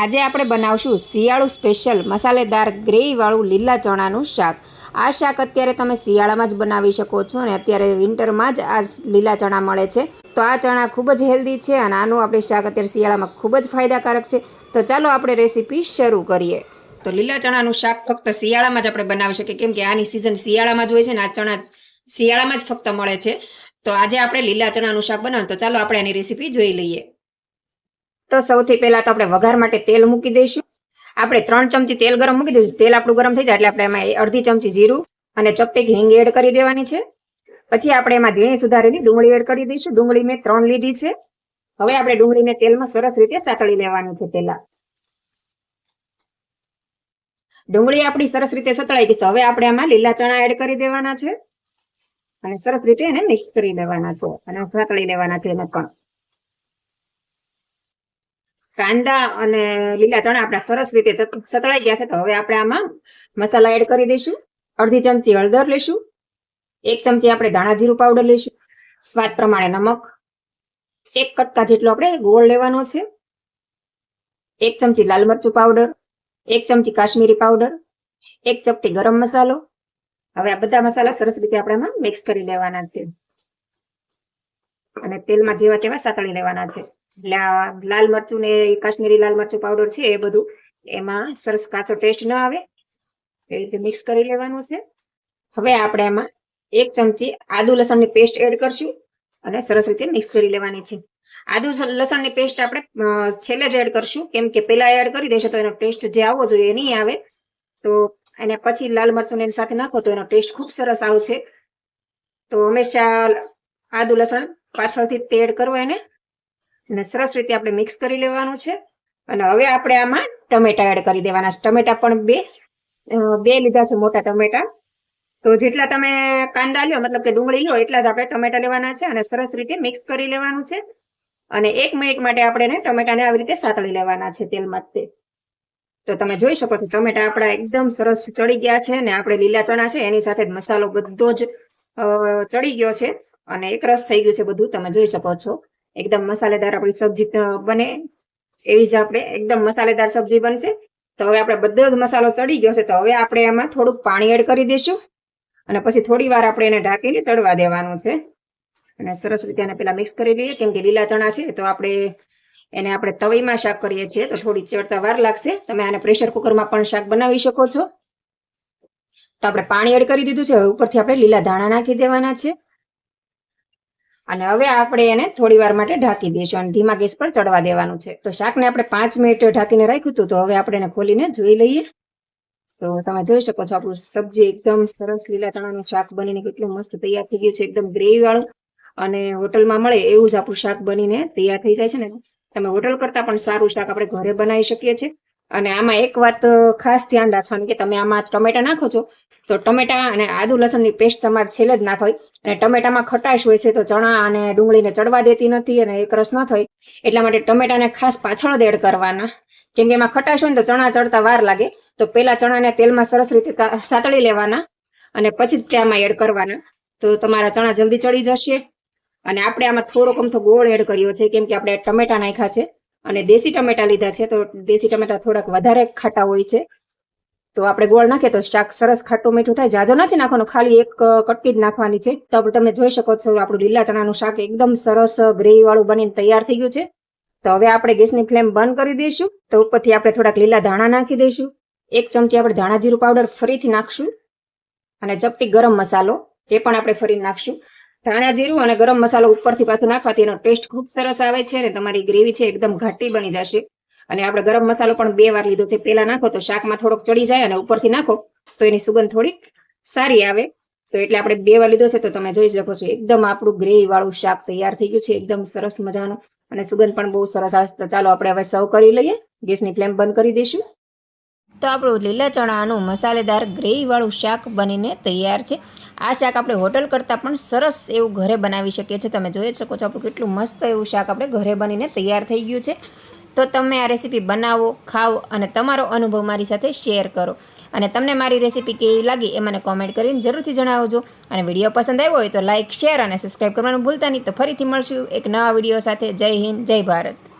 આજે આપણે બનાવશું શિયાળુ સ્પેશિયલ મસાલેદાર ગ્રેવીવાળું લીલા ચણાનું શાક. આ શાક અત્યારે તમે શિયાળામાં જ બનાવી શકો છો અને અત્યારે વિન્ટરમાં જ આ લીલા ચણા મળે છે. તો આ ચણા ખૂબ જ હેલ્ધી છે અને આનું આપણે શાક અત્યારે શિયાળામાં ખૂબ જ ફાયદાકારક છે. તો ચાલો આપણે રેસીપી શરૂ કરીએ. તો લીલા ચણાનું શાક ફક્ત શિયાળામાં જ આપણે બનાવી શકીએ, કેમ કે આની સિઝન શિયાળામાં જ હોય છે ને, આ ચણા શિયાળામાં જ ફક્ત મળે છે. તો આજે આપણે લીલા ચણાનું શાક બનાવવાનું. તો ચાલો આપણે આની રેસીપી જોઈ લઈએ. તો સૌથી પહેલા તો આપણે વઘાર માટે તેલ મૂકી દઈશું. આપણે ત્રણ ચમચી તેલ ગરમ મૂકી દઈશું. તેલ આપણું ગરમ થઈ જાય એટલે આપણે એમાં અડધી ચમચી જીરું અને ચપટીક હિંગ એડ કરી દેવાની છે. પછી આપણે એમાં ઝીણી સુધારેલી ડુંગળી એડ કરી દઈશું. ડુંગળી મેં ત્રણ લીધી છે. હવે આપણે ડુંગળીને તેલમાં સરસ રીતે સાતળી લેવાની છે પહેલા. ડુંગળી આપણી સરસ રીતે સતળાઈ ગઈ તો હવે આપણે આમાં લીલા ચણા એડ કરી દેવાના છે. અને સરસ રીતે એને મિક્સ કરી લેવાના છે. અને સાતળી લેવાના છે એને પણ. કાંદા અને લીલા ચણા આપણા સરસ રીતે સતળાઈ ગયા છે તો હવે આપણે આમાં મસાલા એડ કરી દઈશું. અડધી ચમચી હળદર લઈશું. એક ચમચી આપણે ધાણા જીરું પાવડર લઈશું. સ્વાદ પ્રમાણે નમક. એક કટકા જેટલો આપણે ગોળ લેવાનો છે. એક ચમચી લાલ મરચું પાવડર એક ચમચી કાશ્મીરી પાવડર એક ચપટી ગરમ મસાલો. હવે આ બધા મસાલા સરસ રીતે આપણે આમાં મિક્સ કરી લેવાના છે. અને તેલમાં જેવા તેવા સાતળી લેવાના છે. એટલે આ લાલ મરચું ને કાશ્મીરી લાલ મરચું પાવડર છે એ બધું. એમાં સરસ કાચો ટેસ્ટ ન આવે. એ રીતે મિક્સ કરી લેવાનું છે. હવે આપણે એમાં એક ચમચી આદુ લસણની પેસ્ટ એડ કરશું અને સરસ રીતે મિક્સ કરી લેવાની છે. આદુ લસણની પેસ્ટ આપણે છેલ્લે જ એડ કરશું. કેમ કે પેલા એડ કરી દેશે તો એનો ટેસ્ટ જે આવવો જોઈએ એ નહીં આવે. તો એને પછી લાલ મરચું એની સાથે નાખો તો એનો ટેસ્ટ ખૂબ સરસ આવશે. તો હંમેશા આદુ લસણ પાછળથી તે એડ કરવો એને. અને સરસ રીતે આપણે મિક્સ કરી લેવાનું છે. અને હવે આપણે આમાં ટમેટા એડ કરી દેવાના છે. ટમેટા પણ બે બે લીધા છે મોટા ટમેટા. તો જેટલા તમે કાંદા લ્યો, મતલબ કે ડુંગળી લ્યો, એટલા જ આપણે ટમેટા લેવાના છે અને સરસ રીતે મિક્સ કરી લેવાનું છે. અને એક મિનિટ માટે આપણે ટમેટાને આવી રીતે સાતળી લેવાના છે તેલમાં તે. તો તમે જોઈ શકો છો, ટમેટા આપણા એકદમ સરસ ચડી ગયા છે અને આપણે લીલા ચણા છે, એની સાથે મસાલો બધો જ ચડી ગયો છે. અને એકરસ થઈ ગયું છે બધું, તમે જોઈ શકો છો. એકદમ મસાલેદાર આપણી સબ્જી બને. એવી જ આપણે એકદમ મસાલેદાર સબ્જી બનશે. તો હવે આપણે બધો જ મસાલો ચડી ગયો છે. તો હવે આપણે એમાં થોડુંક પાણી એડ કરી દઈશું. અને પછી થોડી વાર આપણે એને ઢાંકીને તળવા દેવાનું છે. અને સરસ રીતે એને પેલા મિક્સ કરી લઈએ. કેમ કે લીલા ચણા છે, તો આપણે એને આપણે તવીમાં શાક કરીએ છીએ, તો થોડી ચડતા વાર લાગશે. તમે આને પ્રેશર કુકરમાં પણ શાક બનાવી શકો છો. તો આપણે પાણી એડ કરી દીધું છે. હવે ઉપરથી આપણે લીલા ધાણા નાખી દેવાના છે. અને હવે આપણે એને થોડી વાર માટે ઢાંકી દઈશું અને ધીમા ગેસ પર ચડવા દેવાનું છે. તો શાકને આપણે પાંચ મિનિટ ઢાંકીને રાખ્યું હતું, તો હવે આપણે એને ખોલીને જોઈ લઈએ. તો તમે જોઈ શકો છો, આપણું સબ્જી એકદમ સરસ લીલા ચણાનું શાક બનીને કેટલું મસ્ત તૈયાર થઈ ગયું છે, એકદમ ગ્રેવી વાળું. અને હોટલમાં મળે એવું જ આપણું શાક બનીને તૈયાર થઈ જાય છે ને. તમે હોટલ કરતા પણ સારું શાક આપણે ઘરે બનાવી શકીએ છીએ. અને આમાં એક વાત ખાસ ધ્યાન રાખવાની કે તમે આમાં ટમેટા નાખો છો, તો ટમેટા અને આદુ લસણની પેસ્ટ તમારે છેલ્લે જ નાખવી. અને ટમેટામાં ખટાશ હોય છે તો ચણા અને ડુંગળીને ચડવા દેતી નથી અને એક રસ ન થઈ. એટલા માટે ટમેટાને ખાસ પાછળ જ એડ કરવાના. કેમ કે એમાં ખટાશ હોય ને તો ચણા ચડતા વાર લાગે, તો પેલા ચણાને તેલમાં સરસ રીતે સાતળી લેવાના અને પછી તેમાં એડ કરવાના. તો તમારા ચણા જલ્દી ચડી જશે. અને આપણે આમાં થોડોક અમથો ગોળ એડ કર્યો છે, કેમ કે આપણે ટમેટા નાખ્યા છે. અને દેશી ટમેટા લીધા છે, તો દેશી ટમેટા થોડાક વધારે ખાટા હોય છે. તો આપણે ગોળ નાખીએ તો શાક સરસ ખાટું મીઠું થાય. જાજો નથી નાખવાનું, ખાલી એક કટકી જ નાખવાની છે. તો તમે જોઈ શકો છો આપણું લીલા ચણાનું શાક એકદમ સરસ ગ્રેવી વાળું બનીને તૈયાર થઈ ગયું છે. તો હવે આપણે ગેસની ફ્લેમ બંધ કરી દઈશું. તો ઉપરથી આપણે થોડાક લીલા ધાણા નાખી દઈશું. એક ચમચી આપણે ધાણા જીરું પાવડર ફરીથી નાખશું. અને ચપટી ગરમ મસાલો, એ પણ આપણે ફરી નાખશું. ધાણા જીરું અને ગરમ મસાલો ઉપરથી પાછું નાખવાથી એનો ટેસ્ટ ખૂબ સરસ આવે છે અને તમારી ગ્રેવી છે એકદમ ઘાટી બની જશે. અને આપણે ગરમ મસાલો પણ બે વાર લીધો છે. પેલા નાખો તો શાકમાં થોડોક ચડી જાય અને ઉપરથી નાખો તો એની સુગંધ થોડીક સારી આવે. તો એટલે આપણે બે વાર લીધો છે તો તમે જોઈ શકો છો એકદમ આપણું ગ્રેવી વાળું શાક તૈયાર થઈ ગયું છે. એકદમ સરસ મજાનું અને સુગંધ પણ બહુ સરસ આવે તો ચાલો આપણે હવે સર્વ કરી લઈએ. ગેસની ફ્લેમ બંધ કરી દઈશું. તો આપણું લીલા ચણાનું મસાલેદાર ગ્રેવીવાળું શાક બનીને તૈયાર છે. આ શાક આપણે હોટલ કરતાં પણ સરસ એવું ઘરે બનાવી શકીએ છીએ. તમે જોઈ શકો છો આપણું કેટલું મસ્ત એવું શાક આપણે ઘરે બનીને તૈયાર થઈ ગયું છે. તો તમે આ રેસીપી બનાવો, ખાઓ અને તમારો અનુભવ મારી સાથે શેર કરો. અને તમને મારી રેસીપી કેવી લાગી એ મને કોમેન્ટ કરીને જરૂરથી જણાવજો. અને વીડિયો પસંદ આવ્યો હોય તો લાઇક શેર અને સબસ્ક્રાઈબ કરવાનું ભૂલતા નહીં. તો ફરીથી મળશું એક નવા વીડિયો સાથે. જય હિન્દ, જય ભારત.